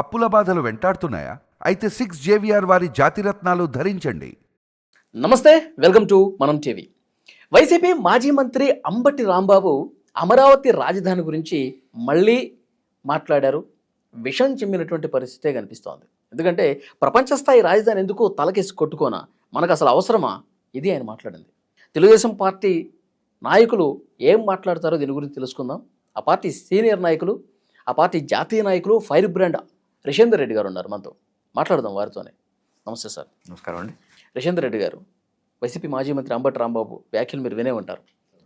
అప్పుల బాధలు వెంటాడుతున్నాయా? అయితే సిక్స్ జేవిఆర్ వారి జాతిరత్నాలు ధరించండి. నమస్తే welcome to Manam TV. YCP మాజీ మంత్రి అంబటి రాంబాబు అమరావతి రాజధాని గురించి మళ్ళీ మాట్లాడారు. విషం చిమ్మినటువంటి పరిస్థితే కనిపిస్తోంది. ఎందుకంటే ప్రపంచ స్థాయి రాజధాని ఎందుకు తలకేసి కొట్టుకోనా? మనకు అసలు అవసరమా? ఇది ఆయన మాట్లాడింది. తెలుగుదేశం పార్టీ నాయకులు ఏం మాట్లాడతారో దీని గురించి తెలుసుకుందాం. ఆ పార్టీ సీనియర్ నాయకులు ఆ పార్టీ జాతీయ నాయకులు ఫైర్ బ్రాండ్ రిషేందర్ రెడ్డి గారు ఉన్నారు మనతో. మాట్లాడదాం వారితోనే. నమస్తే సార్. నమస్కారం అండి. రేషేందర్ రెడ్డి గారు వైసీపీ మాజీ మంత్రి అంబటి రాంబాబు వ్యాఖ్యలు మీరు వినే ఉంటారు.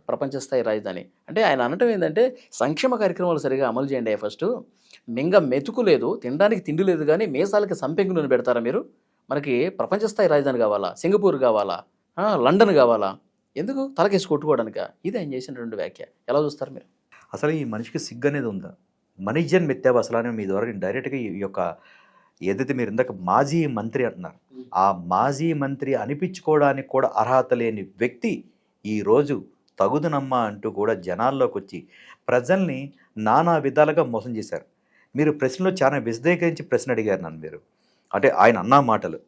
ప్రపంచ స్థాయి రాజధాని. అంటే ఆయన అనటం ఏంటంటే సంక్షేమ కార్యక్రమాలు సరిగా అమలు చేయండి ఫస్ట్. మింగ మెతుకు లేదు తినడానికి తిండి లేదు కానీ మీసాలకి సంపెంగు నూనె పెడతారా మీరు? మనకి ప్రపంచ స్థాయి రాజధాని కావాలా? సింగపూర్ కావాలా? లండన్ కావాలా? ఎందుకు? తలకేసి కొట్టుకోవడానిక? ఇది ఆయన చేసినటువంటి వ్యాఖ్య. ఎలా చూస్తారు మీరు? అసలు ఈ మనిషికి సిగ్గు అనేది ఉందా? అసలు అని మీ ద్వారా నేను డైరెక్ట్గా ఈ యొక్క ఏదైతే మీరు ఇందాక మాజీ మంత్రి అంటున్నారు ఆ మాజీ మంత్రి అనిపించుకోవడానికి కూడా అర్హత లేని వ్యక్తి ఈరోజు తగుదునమ్మా అంటూ కూడా జనాల్లోకి వచ్చి ప్రజల్ని నానా విధాలుగా మోసం చేశారు. మీరు ప్రశ్నలో చాలా విశదీకరించి ప్రశ్న అడిగారు నన్ను మీరు. అంటే ఆయన అన్న మాటలు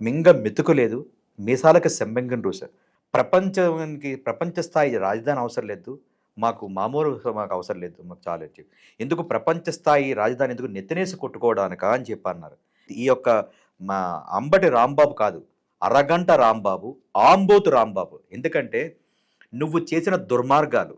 మింగ మెతుకులేదు మీసాలకు సెంబెంగన్ రూసారు ప్రపంచానికి ప్రపంచ స్థాయి రాజధాని అవసరం లేదు మాకు మామూలు మాకు అవసరం లేదు మాకు చాలు అని చెప్పి. ఎందుకు ప్రపంచ స్థాయి రాజధాని ఎందుకు నెత్తనేసి కొట్టుకోవడానిక అని చెప్పి అన్నారు. ఈ యొక్క మా అంబటి రాంబాబు కాదు అరగంట రాంబాబు ఆంబోతు రాంబాబు. ఎందుకంటే నువ్వు చేసిన దుర్మార్గాలు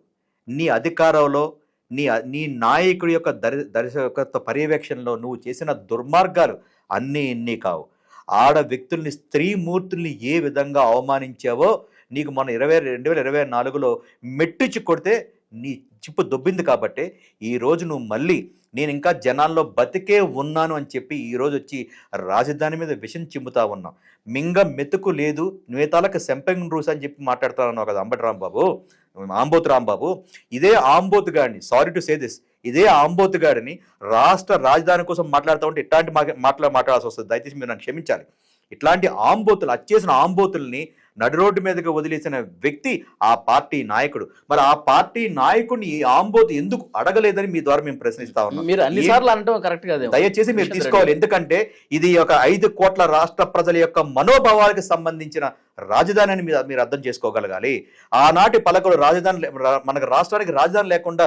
నీ అధికారంలో నీ నీ నాయకుడి యొక్క దరి దర్శకత్వ పర్యవేక్షణలో నువ్వు చేసిన దుర్మార్గాలు అన్నీ ఇన్ని కావు. ఆడ వ్యక్తుల్ని స్త్రీ మూర్తుల్ని ఏ విధంగా అవమానించావో నీకు మన ఇరవై రెండు వేల ఇరవై నాలుగులో మెట్టిచ్చి కొడితే నీ చిప్పు దొబ్బింది కాబట్టి ఈ రోజు నువ్వు మళ్ళీ నేను ఇంకా జనాల్లో బతికే ఉన్నాను అని చెప్పి ఈరోజు వచ్చి రాజధాని మీద విషం చిమ్ముతా ఉన్నాం మింగ మెతుకు లేదు నేతాలకు సెంపెంగ్ రూస్ అని చెప్పి మాట్లాడుతా ఉన్నావు కదా అంబటి రాంబాబు ఆంబోతు రాంబాబు. ఇదే ఆంబోతు గాడిని సారీ టు సే దిస్ ఇదే ఆంబోత్ గాడిని రాష్ట్ర రాజధాని కోసం మాట్లాడుతూ ఉంటే ఇట్లాంటి మా- మాట్లాడాల్సి వస్తుంది. దయచేసి మీరు నన్ను క్షమించాలి. ఇట్లాంటి ఆంబోతులు అచ్చేసిన ఆంబోతుల్ని నడి రోడ్డు మీదకి వదిలేసిన వ్యక్తి ఆ పార్టీ నాయకుడు. మరి ఆ పార్టీ నాయకుడిని ఈ ఆంబోతు ఎందుకు అడగలేదని మీ ద్వారా మేము ప్రశ్నిస్తా ఉన్నాం. మీరు అన్ని ఏ- సార్లు అనటం కరెక్ట్ కాదు దయచేసి మీరు తీసుకోవాలి. ఎందుకంటే ఇది ఒక ఐదు కోట్ల రాష్ట్ర ప్రజల యొక్క మనోభావాలకు సంబంధించిన రాజధాని అని మీరు మీరు అర్థం చేసుకోగలగాలి. ఆనాటి పలకలు రాజధాని మనకు రాష్ట్రానికి రాజధాని లేకుండా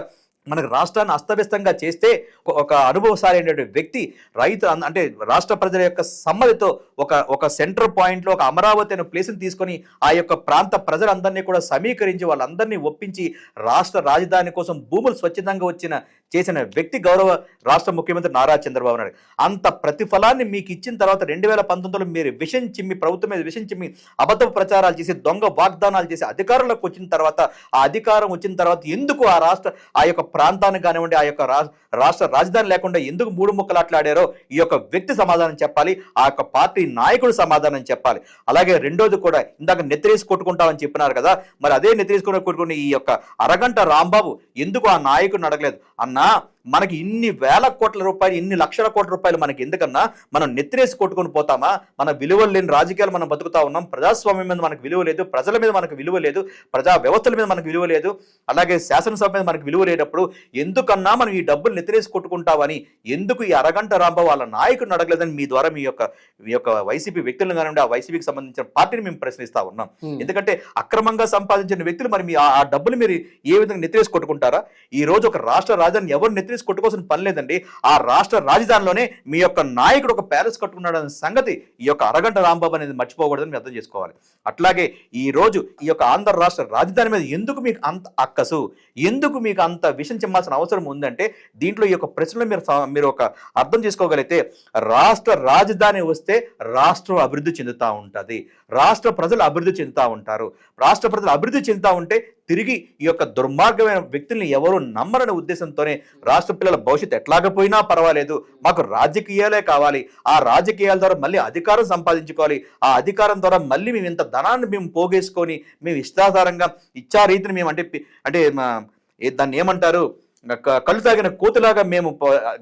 మనకు రాష్ట్రాన్ని అస్తవ్యస్తంగా చేస్తే ఒక- అనుభవశాలి అయినటువంటి వ్యక్తి రైతు అన్- అంటే రాష్ట్ర ప్రజల యొక్క సమ్మతితో ఒక ఒక సెంటర్ పాయింట్లో ఒక అమరావతి అనే ప్లేస్ని తీసుకొని ఆ యొక్క ప్రాంత ప్రజలందరినీ కూడా సమీకరించి వాళ్ళందరినీ ఒప్పించి రాష్ట్ర రాజధాని కోసం భూములు స్వచ్ఛందంగా వచ్చిన చేసిన వ్యక్తి గౌరవ రాష్ట్ర ముఖ్యమంత్రి నారా చంద్రబాబు నాయుడు. అంత ప్రతిఫలాన్ని మీకు ఇచ్చిన తర్వాత రెండు వేల పంతొమ్మిదిలో మీరు విషం చిమ్మి ప్రభుత్వం మీద విషం చిమ్మి అబద్ధ ప్రచారాలు చేసి దొంగ వాగ్దానాలు చేసి అధికారంలోకి వచ్చిన తర్వాత ఆ అధికారం వచ్చిన తర్వాత ఎందుకు ఆ రాష్ట్ర ఆ యొక్క ప్రాంతానికి కానివ్వండి ఆ యొక్క రాష్ట్ర రాజధాని లేకుండా ఎందుకు మూడు ముక్కలాట్లాడారో ఈ యొక్క వ్యక్తి సమాధానం చెప్పాలి ఆ యొక్క పార్టీ నాయకుడు సమాధానం చెప్పాలి. అలాగే రెండోది కూడా ఇందాక నెత్తిరేసి కొట్టుకుంటామని చెప్పినారు కదా మరి అదే నెత్తిరేసి కొట్టుకుని ఈ యొక్క అరగంట రాంబాబు ఎందుకు ఆ నాయకుడిని అడగలేదు? అన్నా మనకి ఇన్ని వేల కోట్ల రూపాయలు ఇన్ని లక్షల కోట్ల రూపాయలు మనకి ఎందుకన్నా మనం నెత్తిరేసి కొట్టుకొని పోతామా? మన విలువలు లేని రాజకీయాలు మనం బతుకుతా ఉన్నాం. ప్రజాస్వామ్యం మీద మనకు విలువ లేదు. ప్రజల మీద మనకు విలువ లేదు. ప్రజా వ్యవస్థల మీద మనకు విలువ లేదు. అలాగే శాసనసభ మీద మనకు విలువ లేనప్పుడు ఎందుకన్నా మనం ఈ డబ్బులు నెత్తిరేసి కొట్టుకుంటామని ఎందుకు ఈ అరగంట రాంబాబు వాళ్ళ నాయకుడిని అడగలేదని మీ ద్వారా మీ యొక్క మీ యొక్క వైసీపీ వ్యక్తులను కానివ్వండి ఆ వైసీపీకి సంబంధించిన పార్టీని మేము ప్రశ్నిస్తా ఉన్నాం. ఎందుకంటే అక్రమంగా సంపాదించిన వ్యక్తులు మరి మీ ఆ డబ్బులు మీరు ఏ విధంగా నెత్తిరేసి కొట్టుకుంటారా? ఈ రోజు ఒక రాష్ట్ర రాజధాని ఎవరు నెత్తిరేసి కొట్టుకోవాల్సిన పని లేదండి. ఆ రాష్ట్ర రాజధానిలోనే మీ యొక్క నాయకుడు ఒక ప్యాలెస్ కట్టుకున్నాడు అనే సంగతి ఈ యొక్క అరగంట రాంబాబు అనేది మర్చిపోకూడదని మీరు అర్థం చేసుకోవాలి. అట్లాగే ఈ రోజు ఈ యొక్క ఆంధ్ర రాష్ట్ర రాజధాని మీద ఎందుకు మీకు అంత అక్కసు? ఎందుకు మీకు అంత విషయం చెమ్మాల్సిన అవసరం ఉందంటే దీంట్లో ఈ యొక్క ప్రశ్నలు మీరు మీరు ఒక అర్థం చేసుకోగలిగితే రాష్ట్ర రాజధాని వస్తే రాష్ట్రం అభివృద్ధి చెందుతూ ఉంటుంది. రాష్ట్ర ప్రజలు అభివృద్ధి చెందుతూ ఉంటారు. రాష్ట్ర ప్రజలు అభివృద్ధి చెందుతూ ఉంటే తిరిగి ఈ యొక్క దుర్మార్గమైన వ్యక్తుల్ని ఎవరు నమ్మరనే ఉద్దేశంతోనే రాష్ట్ర పిల్లల భవిష్యత్తు ఎట్లాగపోయినా పర్వాలేదు. మాకు రాజకీయాలే కావాలి. ఆ రాజకీయాల ద్వారా మళ్ళీ అధికారం సంపాదించుకోవాలి. ఆ అధికారం ద్వారా మళ్ళీ మేము ఇంత ధనాన్ని మేము పోగేసుకొని మేము ఇష్టాధారంగా ఇచ్చా రీతిని మేము అంటే అంటే దాన్ని ఏమంటారు? కళ్ళు తాగిన కోతిలాగా మేము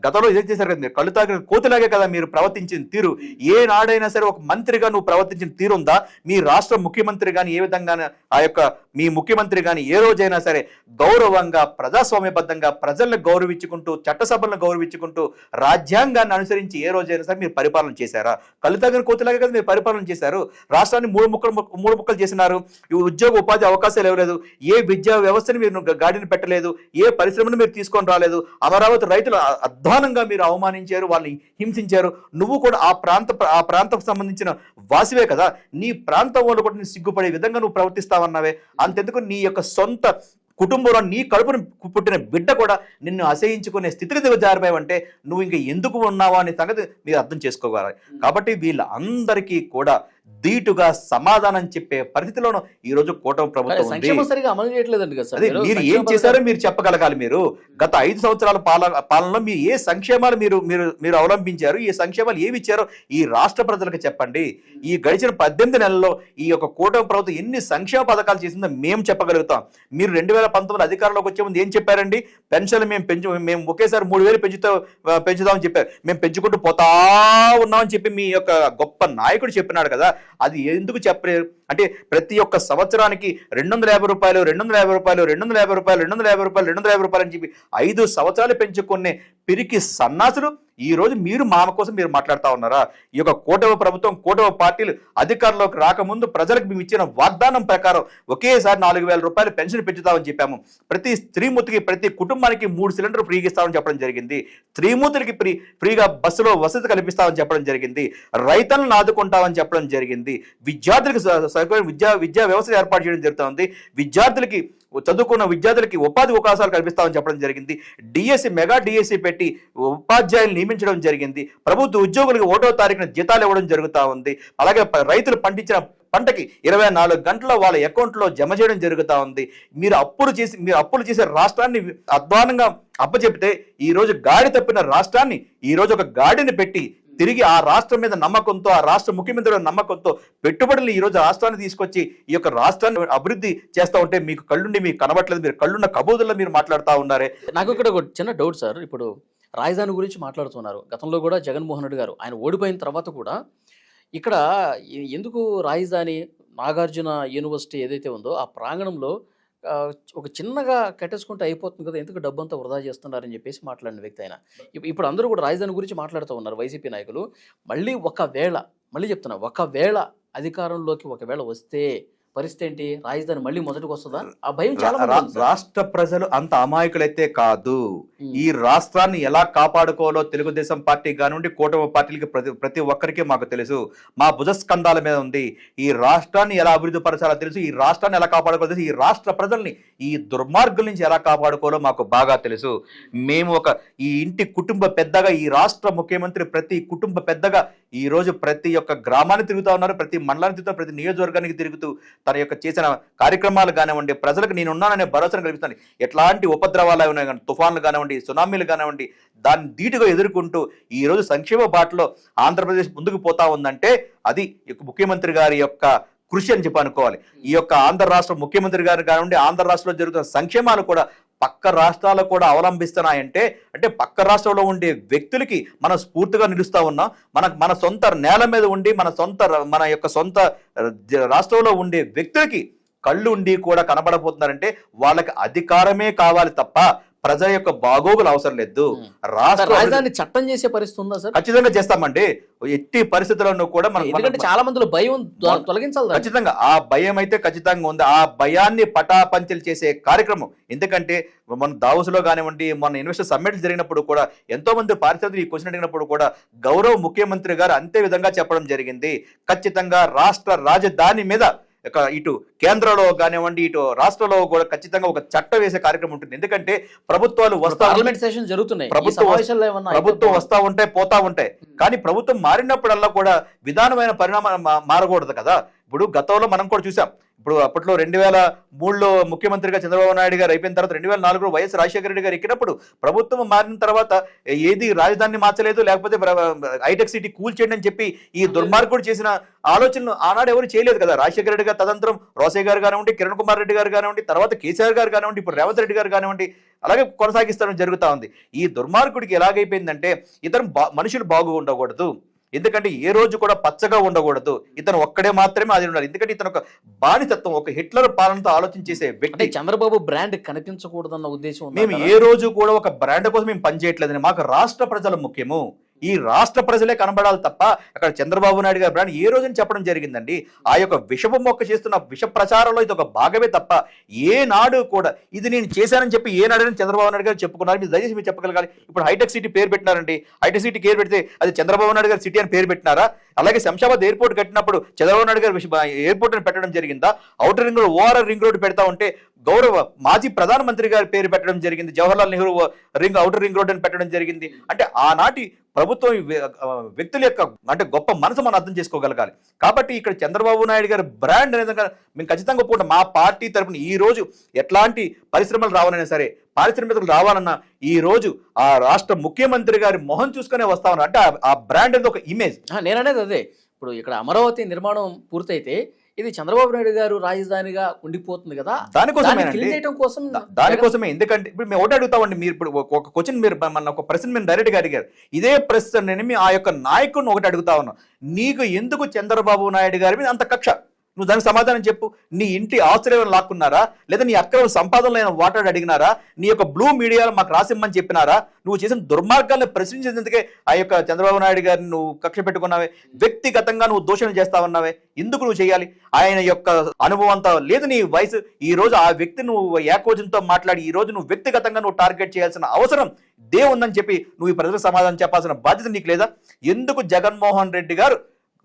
గతంలో ఇదే చేశారు కదా మీరు కళ్ళు తాగిన కోతిలాగే కదా మీరు ప్రవర్తించిన తీరు. ఏ నాడైనా సరే ఒక మంత్రిగా నువ్వు ప్రవర్తించిన తీరు ఉందా? మీ రాష్ట్ర ముఖ్యమంత్రి కానీ ఏ విధంగా ఆ యొక్క మీ ముఖ్యమంత్రి కానీ ఏ రోజైనా సరే గౌరవంగా ప్రజాస్వామ్యబద్ధంగా ప్రజలను గౌరవించుకుంటూ చట్టసభలను గౌరవించుకుంటూ రాజ్యాంగాన్ని అనుసరించి ఏ రోజైనా సరే మీరు పరిపాలన చేశారా? కళ్ళు తాగిన కోతిలాగే కదా మీరు పరిపాలన చేశారు. రాష్ట్రాన్ని మూడు ముక్కలు మూడు ముక్కలు చేసినారు. ఉద్యోగ ఉపాధి అవకాశాలు ఇవ్వలేదు ఏ విద్యా వ్యవస్థను మీరు గాడిని పెట్టలేదు? ఏ పరిశ్రమను మీరు తీసుకొని రాలేదు. అమరావతి రైతులు అధ్వానంగా మీరు అవమానించారు వాళ్ళని హింసించారు. నువ్వు కూడా ఆ ప్రాంత ఆ ప్రాంతం సంబంధించిన వాసివే కదా. నీ ప్రాంతం వాళ్ళు కూడా నీ సిగ్గుపడే విధంగా నువ్వు ప్రవర్తిస్తావన్నావే. అంతెందుకు నీ యొక్క సొంత కుటుంబంలో నీ కడుపును పుట్టిన బిడ్డ కూడా నిన్ను అసహించుకునే స్థితికి దిగజారిపోయావంటే నువ్వు ఇంకా ఎందుకు ఉన్నావా అనే సంగతి మీరు అర్థం చేసుకోవాలి కాబట్టి వీళ్ళందరికీ కూడా ధీటుగా సమాధానం చెప్పే పరిస్థితిలోనూ ఈ రోజు కూటమి ప్రభుత్వం అమలు చేయట్లేదండి అదే మీరు ఏం చేశారో మీరు చెప్పగలగాలి మీరు. గత ఐదు సంవత్సరాల పాలన పాలనలో మీరు ఏ సంక్షేమాలు మీరు మీరు మీరు అవలంబించారు? ఈ సంక్షేమాలు ఏమి ఇచ్చారో ఈ రాష్ట్ర ప్రజలకు చెప్పండి. ఈ గడిచిన పద్దెనిమిది నెలల్లో ఈ యొక్క కూటమి ప్రభుత్వం ఎన్ని సంక్షేమ పథకాలు చేసిందో మేము చెప్పగలుగుతాం. మీరు రెండు వేల పంతొమ్మిది అధికారంలోకి వచ్చే ముందు ఏం చెప్పారండి? పెన్షన్ మేము పెంచు మేము ఒకేసారి మూడు వేలు పెంచుతా పెంచుదామని చెప్పారు. మేము పెంచుకుంటూ పోతా ఉన్నామని చెప్పి మీ యొక్క గొప్ప నాయకుడు చెప్పినాడు కదా. అది ఎందుకు చెప్పలేరు అంటే ప్రతి ఒక్క సంవత్సరానికి రెండు వందల యాభై రూపాయలు రెండు వందల యాభై రూపాయలు రెండు వందల యాభై రూపాయలు రెండు వందల యాభై రూపాయలు రెండు వందల యాభై రూపాయలు అని చెప్పి ఐదు సంవత్సరాలు పెంచుకునే పిరికి సన్నాసులు ఈ రోజు మీరు మామ కోసం మీరు మాట్లాడుతా ఉన్నారా? ఈ యొక్క కూటమి ప్రభుత్వం కూటమి పార్టీలు అధికారంలోకి రాకముందు ప్రజలకు మేము ఇచ్చిన వాగ్దానం ప్రకారం ఒకేసారి నాలుగు వేల రూపాయలు పెన్షన్ పెంచుతామని చెప్పాము. ప్రతి స్త్రీమూర్తికి ప్రతి కుటుంబానికి మూడు సిలిండర్ ఫ్రీగా ఇస్తామని చెప్పడం జరిగింది. స్త్రీమూర్తులకి ఫ్రీ ఫ్రీగా బస్సులో వసతి కల్పిస్తామని చెప్పడం జరిగింది. రైతులను ఆదుకుంటామని చెప్పడం జరిగింది విద్యార్థులకు సౌకర్యం విద్యా విద్యా వ్యవస్థ ఏర్పాటు చేయడం జరుగుతుంది. విద్యార్థులకి చదువుకున్న విద్యార్థులకి ఉపాధి అవకాశాలు కల్పిస్తామని చెప్పడం జరిగింది. డిఎస్సి మెగా డిఎస్సి పెట్టి ఉపాధ్యాయులు నియమించడం జరిగింది. ప్రభుత్వ ఉద్యోగులకు ఒకటో తారీఖున జీతాలు ఇవ్వడం జరుగుతూ ఉంది. అలాగే రైతులు పండించిన పంటకి ఇరవై నాలుగు గంటల వాళ్ళ అకౌంట్లో జమ చేయడం జరుగుతూ ఉంది. మీరు అప్పులు చేసి మీరు అప్పులు చేసే రాష్ట్రాన్ని అధ్వానంగా అప్పచెప్తే ఈ రోజు గాడి తప్పిన రాష్ట్రాన్ని ఈ రోజు ఒక గాడిని పెట్టి తిరిగి ఆ రాష్ట్రం మీద నమ్మకంతో ఆ రాష్ట్ర ముఖ్యమంత్రి నమ్మకంతో పెట్టుబడులు ఈరోజు రాష్ట్రాన్ని తీసుకొచ్చి ఈ యొక్క రాష్ట్రాన్ని అభివృద్ధి చేస్తూ ఉంటే మీకు కళ్ళుండి మీకు కనబట్లేదు మీరు కళ్ళున్న కబూదుల్లో మీరు మాట్లాడుతూ ఉన్నారే. నాకు ఇక్కడ ఒక చిన్న డౌట్ సార్. ఇప్పుడు రాజధాని గురించి మాట్లాడుతున్నారు. గతంలో కూడా జగన్మోహన్ రెడ్డి గారు ఆయన ఓడిపోయిన తర్వాత కూడా ఇక్కడ ఎందుకు రాజధాని నాగార్జున యూనివర్సిటీ ఏదైతే ఉందో ఆ ప్రాంగణంలో ఒక చిన్నగా కట్టేసుకుంటే అయిపోతుంది కదా ఎందుకు డబ్బంతా వృధా చేస్తున్నారని చెప్పేసి మాట్లాడిన వ్యక్తి ఆయన. ఇప్పుడు అందరూ కూడా రాజధాని గురించి మాట్లాడుతూ ఉన్నారు వైసీపీ నాయకులు. మళ్ళీ ఒకవేళ మళ్ళీ చెప్తున్నా ఒకవేళ అధికారంలోకి ఒకవేళ వస్తే పరిస్థితి ఏంటి? రాజధాని మళ్ళీ మొదటికి వస్తుందా ఆ భయం చాలా. రాష్ట్ర ప్రజలు అంత అమాయకులైతే కాదు. ఈ రాష్ట్రాన్ని ఎలా కాపాడుకోవాలో తెలుగుదేశం పార్టీ కానివ్వండి కూటమి పార్టీలకి ప్రతి ప్రతి ఒక్కరికి మాకు తెలుసు. మా భుజస్కంధాల మీద ఉంది. ఈ రాష్ట్రాన్ని ఎలా అభివృద్ధి పరచాలో తెలుసు. ఈ రాష్ట్రాన్ని ఎలా కాపాడుకోవాలో తెలుసు. ఈ రాష్ట్ర ప్రజల్ని ఈ దుర్మార్గుల నుంచి ఎలా కాపాడుకోవాలో మాకు బాగా తెలుసు. మేము ఒక ఈ ఇంటి కుటుంబ పెద్దగా ఈ రాష్ట్ర ముఖ్యమంత్రి ప్రతి కుటుంబ పెద్దగా ఈ రోజు ప్రతి ఒక్క గ్రామాన్ని తిరుగుతా ఉన్నారు. ప్రతి మండలాన్ని తిరుగుతారు ప్రతి నియోజకవర్గానికి తిరుగుతూ తన యొక్క చేసిన కార్యక్రమాలు కానివ్వండి ప్రజలకు నేను ఉన్నాననే భరోసాను కల్పిస్తాను. ఎట్లాంటి ఉపద్రవాలు అయినా కానీ తుఫాన్లు కానివ్వండి సునామీలు కానివ్వండి దాన్ని ధీటుగా ఎదుర్కొంటూ ఈరోజు సంక్షేమ బాటలో ఆంధ్రప్రదేశ్ ముందుకు పోతా ఉందంటే అది యొక్క ముఖ్యమంత్రి గారి యొక్క కృషి అని చెప్పి అనుకోవాలి. ఈ యొక్క ఆంధ్ర రాష్ట్ర ముఖ్యమంత్రి గారు కానివ్వండి ఆంధ్ర రాష్ట్రంలో జరుగుతున్న సంక్షేమాలు కూడా పక్క రాష్ట్రాలు కూడా అవలంబిస్తున్నాయంటే అంటే పక్క రాష్ట్రంలో ఉండే వ్యక్తులకి మనం స్ఫూర్తిగా నిలుస్తా ఉన్నాం మన మన సొంత నేల మీద ఉండి మన సొంత మన యొక్క సొంత రాష్ట్రంలో ఉండే వ్యక్తులకి కళ్ళు ఉండి కూడా కనబడబోతున్నారంటే వాళ్ళకి అధికారమే కావాలి తప్ప ప్రజల యొక్క బాగోగులు అవసరం లేదు. రాష్ట్ర రాజధాని చట్టం చేసే పరిస్థితి ఉందా సార్? ఖచ్చితంగా చేస్తామండి. ఎట్టి పరిస్థితులను కూడా మనం ఎందుకంటే చాలా మందిలో భయం తొలగించాలి. ఖచ్చితంగా. ఆ భయం అయితే ఖచ్చితంగా ఉంది. ఆ భయాన్ని పటాపంచలు చేసే కార్యక్రమం. ఎందుకంటే మన దావోస్లో కానివ్వండి మన ఇన్వెస్టర్ సమ్మిట్ జరిగినప్పుడు కూడా ఎంతో మంది పారిశ్రామిక ఈ క్వశ్చన్ అడిగినప్పుడు కూడా గౌరవ ముఖ్యమంత్రి గారు అంతే విధంగా చెప్పడం జరిగింది. ఖచ్చితంగా రాష్ట్ర రాజధాని మీద ఇటు కేంద్రంలో కానివ్వండి ఇటు రాష్ట్రంలో కూడా ఖచ్చితంగా ఒక చట్టం వేసే కార్యక్రమం ఉంటుంది. ఎందుకంటే ప్రభుత్వాలు ఇప్పుడు వస్తా పార్లమెంట్ సెషన్ జరుగుతున్నాయి. ప్రభుత్వం ప్రభుత్వం. వస్తా ఉంటాయి పోతా ఉంటాయి కానీ ప్రభుత్వం మారినప్పుడల్లా కూడా విధానమైన పరిణామం మారకూడదు కదా. ఇప్పుడు గతంలో మనం కూడా చూసాం. ఇప్పుడు అప్పట్లో రెండు వేల మూడులో ముఖ్యమంత్రిగా చంద్రబాబు నాయుడు గారు అయిపోయిన తర్వాత రెండు వేల నాలుగులో వైఎస్ రాజశేఖర రెడ్డి గారు ఎక్కినప్పుడు ప్రభుత్వం మారిన తర్వాత ఏది రాజధానిని మార్చలేదు లేకపోతే ప్ర- హైటెక్ సిటీ కూల్ చేయండి అని చెప్పి ఈ దుర్మార్గుడు చేసిన ఆలోచనలు ఆనాడు ఎవరు చేయలేదు కదా. రాజశేఖర రెడ్డి గారు తదంతరం రోసే గారు కానివ్వండి కిరణ్ కుమార్ రెడ్డి గారు కానివ్వండి తర్వాత కేసీఆర్ గారు కానివ్వండి ఇప్పుడు రేవంత్ రెడ్డి గారు కానివ్వండి అలాగే కొనసాగిస్తాను జరుగుతా ఉంది. ఈ దుర్మార్గుడికి ఎలాగైపోయిందంటే ఇతను బా మనుషులు బాగు ఉండకూడదు ఎందుకంటే ఏ రోజు కూడా పచ్చగా ఉండకూడదు. ఇతను ఒక్కడే మాత్రమే అది ఉండాలి. ఎందుకంటే ఇతను ఒక బానిసత్వం ఒక హిట్లర్ పాలనతో ఆలోచించేసే వ్యక్తి. చంద్రబాబు బ్రాండ్ కనిపించకూడదన్న ఉద్దేశం ఉందా మేము? ఏ రోజు కూడా ఒక బ్రాండ్ కోసం మేము పనిచేయట్లేదని మాకు రాష్ట్ర ప్రజలు ముఖ్యము. ఈ రాష్ట్ర ప్రజలే కనబడాలి తప్ప అక్కడ చంద్రబాబు నాయుడు గారి బ్రాండ్ ఏ రోజున చెప్పడం జరిగిందండి? ఆ యొక్క విషపు మొక్క చేస్తున్న విష ప్రచారంలో ఇది ఒక భాగమే తప్ప ఏ నాడు కూడా ఇది నేను చేశానని చెప్పి ఏనాడని చంద్రబాబు నాయుడు గారు చెప్పుకున్నారు? మీరు దయచేసి మీరు చెప్పగలగాలి. ఇప్పుడు హైటెక్ సిటీ పేరు పెట్టినారండి. హైటెక్ సిటీ పేరు పెడితే అది చంద్రబాబు నాయుడు గారి సిటీ అని పేరు పెట్టినారా? అలాగే శంషాబాద్ ఎయిర్పోర్ట్ కట్టినప్పుడు చంద్రబాబు నాయుడు గారు ఎయిర్పోర్ట్ అని పెట్టడం జరిగిందా? Outer ring road ORR ring road పెడతా ఉంటే గౌరవ మాజీ ప్రధానమంత్రి గారి పేరు పెట్టడం జరిగింది Jawaharlal Nehru ring outer ring road అని పెట్టడం జరిగింది. అంటే ఆనాటి ప్రభుత్వం వ్యక్తుల యొక్క అంటే గొప్ప మనసు మనం అర్థం చేసుకోగలగాలి. కాబట్టి ఇక్కడ చంద్రబాబు నాయుడు గారి బ్రాండ్ అనేది మేము ఖచ్చితంగా ఒప్పుకుంటాం. మా పార్టీ తరపున ఈ రోజు ఎట్లాంటి పరిశ్రమలు రావాలన్నా సరే పారిశ్రామికలు రావాలన్నా ఈ రోజు ఆ రాష్ట్ర ముఖ్యమంత్రి గారి మొహం చూసుకునే వస్తామన్నారు అంటే ఆ- బ్రాండ్ అనేది ఒక ఇమేజ్ నేననేది అదే. ఇప్పుడు ఇక్కడ అమరావతి నిర్మాణం పూర్తయితే ఇది చంద్రబాబు నాయుడు గారు రాజధానిగా ఉండిపోతుంది కదా. చేయడం కోసం దానికోసమే ఎందుకంటే ఇప్పుడు మేము ఒకటి అడుగుతామండి మీరు ఇప్పుడు ఒక- క్వశ్చన్ మీరు మన ఒక ప్రశ్న మీరు డైరెక్ట్గా అడిగారు. ఇదే ప్రశ్న నేను మీ ఆ యొక్క నాయకుడిని ఒకటి అడుగుతా ఉన్నాను నీకు ఎందుకు చంద్రబాబు నాయుడు గారి మీద అంత కక్ష? నువ్వు దానికి సమాధానం చెప్పు. నీ ఇంటి ఆశ్రయం లాక్కున్నారా? లేదా నీ అక్రమ సంపాదనలో అయినా వాటాడు అడిగినారా? నీ యొక్క బ్లూ మీడియాలో మాకు రాసిమ్మని చెప్పినారా? నువ్వు చేసిన దుర్మార్గాలను ప్రశ్నించేందుకే ఆ యొక్క చంద్రబాబు నాయుడు గారిని నువ్వు కక్ష పెట్టుకున్నావే. వ్యక్తిగతంగా నువ్వు దూషణ చేస్తావన్నావే ఎందుకు నువ్వు చేయాలి? ఆయన యొక్క అనుభవం అంతా లేదు నీ వయసు. ఈ రోజు ఆ వ్యక్తి నువ్వు ఏకోజంతో మాట్లాడి ఈ రోజు నువ్వు వ్యక్తిగతంగా నువ్వు టార్గెట్ చేయాల్సిన అవసరం దేవుందని చెప్పి నువ్వు ఈ ప్రజలకు సమాధానం చెప్పాల్సిన బాధ్యత నీకు లేదా? ఎందుకు జగన్మోహన్ రెడ్డి గారు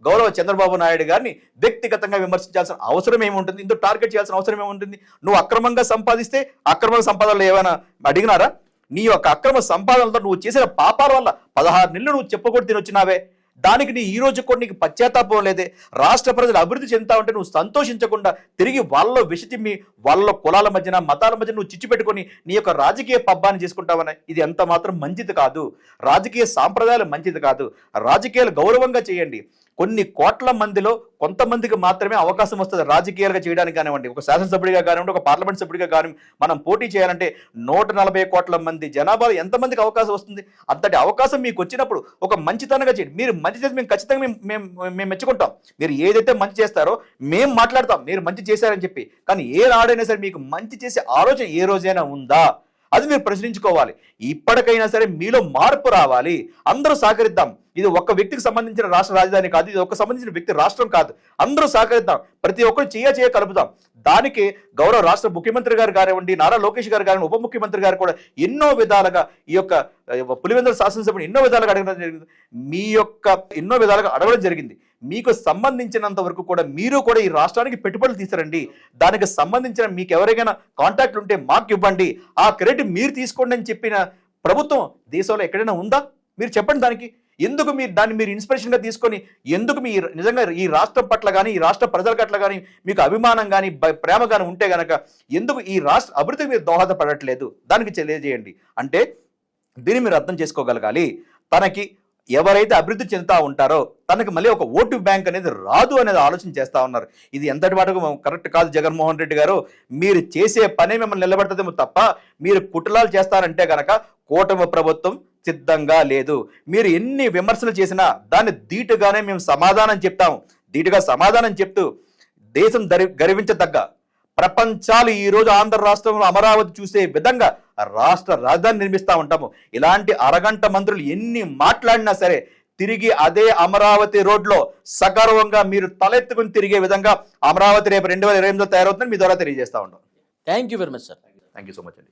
గౌరవ చంద్రబాబు నాయుడు గారిని వ్యక్తిగతంగా విమర్శించాల్సిన అవసరం ఏముంటుంది? ఇందులో టార్గెట్ చేయాల్సిన అవసరం ఏముంటుంది? నువ్వు అక్రమంగా సంపాదిస్తే అక్రమ సంపాదనలు ఏమైనా అడిగినారా? నీ యొక్క అక్రమ సంపాదనలతో నువ్వు చేసిన పాపాల వల్ల పదహారు నెలలు నువ్వు చెప్పకూడదు తినొచ్చినావే. దానికి నీ ఈ రోజు కూడా నీకు పశ్చాత్తాపం లేదే. రాష్ట్ర ప్రజలు అభివృద్ధి చెందుతా ఉంటే నువ్వు సంతోషించకుండా తిరిగి వాళ్ళ విషతిమ్మి వాళ్ళ కులాల మధ్యన మతాల మధ్య నువ్వు చిచ్చు పెట్టుకొని నీ యొక్క రాజకీయ పబ్బాన్ని చేసుకుంటావనే. ఇది ఎంత మాత్రం మంచిది కాదు. రాజకీయ సాంప్రదాయాలు మంచిది కాదు. రాజకీయాలు గౌరవంగా చేయండి. కొన్ని కోట్ల మందిలో కొంతమందికి మాత్రమే అవకాశం వస్తుంది రాజకీయాలుగా చేయడానికి కానివ్వండి. ఒక శాసనసభ్యుడిగా కానివ్వండి ఒక పార్లమెంట్ సభ్యుడిగా కానీ మనం పోటీ చేయాలంటే నూట నలభై కోట్ల మంది జనాభాలో ఎంతమందికి అవకాశం వస్తుంది? అంతటి అవకాశం మీకు వచ్చినప్పుడు ఒక మంచితనంగా చేయండి. మీరు మంచి చేసి మేము ఖచ్చితంగా మేము మేము మేము మెచ్చుకుంటాం. మీరు ఏదైతే మంచి చేస్తారో మేము మాట్లాడతాం. మీరు మంచి చేశారని చెప్పి. కానీ ఏ నాడైనా సరే మీకు మంచి చేసే ఆలోచన ఏ రోజైనా ఉందా? అది మీరు ప్రశ్నించుకోవాలి. ఇప్పటికైనా సరే మీలో మార్పు రావాలి. అందరూ సహకరిద్దాం. ఇది ఒక్క వ్యక్తికి సంబంధించిన రాష్ట్ర రాజధాని కాదు ఇది ఒక సంబంధించిన వ్యక్తి రాష్ట్రం కాదు. అందరూ సహకరిద్దాం. ప్రతి ఒక్కరు చేయ చేయ కలుపుదాం. దానికి గౌరవ రాష్ట్ర ముఖ్యమంత్రి గారు కానివ్వండి నారా లోకేష్ గారు కానివ్వండి ఉప ముఖ్యమంత్రి గారు కూడా ఎన్నో విధాలుగా ఈ యొక్క పులివెందుల శాసనసభను ఎన్నో విధాలుగా అడగడం జరిగింది. మీ యొక్క ఎన్నో విధాలుగా అడగడం జరిగింది. మీకు సంబంధించినంత వరకు కూడా మీరు కూడా ఈ రాష్ట్రానికి పెట్టుబడులు తీసారండి దానికి సంబంధించిన మీకు ఎవరికైనా కాంటాక్ట్ ఉంటే మాకు ఇవ్వండి. ఆ క్రెడిట్ మీరు తీసుకోండి అని చెప్పిన ప్రభుత్వం దేశంలో ఎక్కడైనా ఉందా? మీరు చెప్పండి దానికి. ఎందుకు మీరు దాన్ని మీరు ఇన్స్పిరేషన్గా తీసుకొని ఎందుకు మీ నిజంగా ఈ రాష్ట్రం పట్ల కానీ ఈ రాష్ట్ర ప్రజల పట్ల కానీ మీకు అభిమానం కానీ ప్రేమ కానీ ఉంటే గనక ఎందుకు ఈ రాష్ట్ర అభివృద్ధికి మీరు దోహదపడట్లేదు? దానికి తెలియజేయండి. అంటే దీన్ని మీరు అర్థం చేసుకోగలగాలి. తనకి ఎవరైతే అభివృద్ధి చెందుతా ఉంటారో తనకు మళ్ళీ ఒక ఓటు బ్యాంక్ అనేది రాదు అనేది ఆలోచన చేస్తూ ఉన్నారు. ఇది ఎంతటి వాటికి కరెక్ట్ కాదు జగన్మోహన్ రెడ్డి గారు. మీరు చేసే పనే మిమ్మల్ని నిలబెడతదేమో తప్ప మీరు కుట్రలాలు చేస్తారంటే కనుక కూటమి ప్రభుత్వం సిద్ధంగా లేదు. మీరు ఎన్ని విమర్శలు చేసినా దాన్ని ధీటుగానే మేము సమాధానం చెప్తాము. ధీటుగా సమాధానం చెప్తూ దేశం దరి గర్వించదగ్గ ప్రపంచాలు ఈరోజు ఆంధ్ర రాష్ట్రంలో అమరావతి చూసే విధంగా రాష్ట్ర రాజధాని నిర్మిస్తా ఉంటాము. ఇలాంటి అరగంట మంత్రులు ఎన్ని మాట్లాడినా సరే తిరిగి అదే అమరావతి రోడ్లో సగర్వంగా మీరు తలెత్తుకుని తిరిగే విధంగా అమరావతి రేపు రెండు వేల ఇరవై ఎనిమిదిలో తయారవుతుందని మీ ద్వారా తెలియజేస్తా ఉంటాం thank you very much sir thank you so much అండి.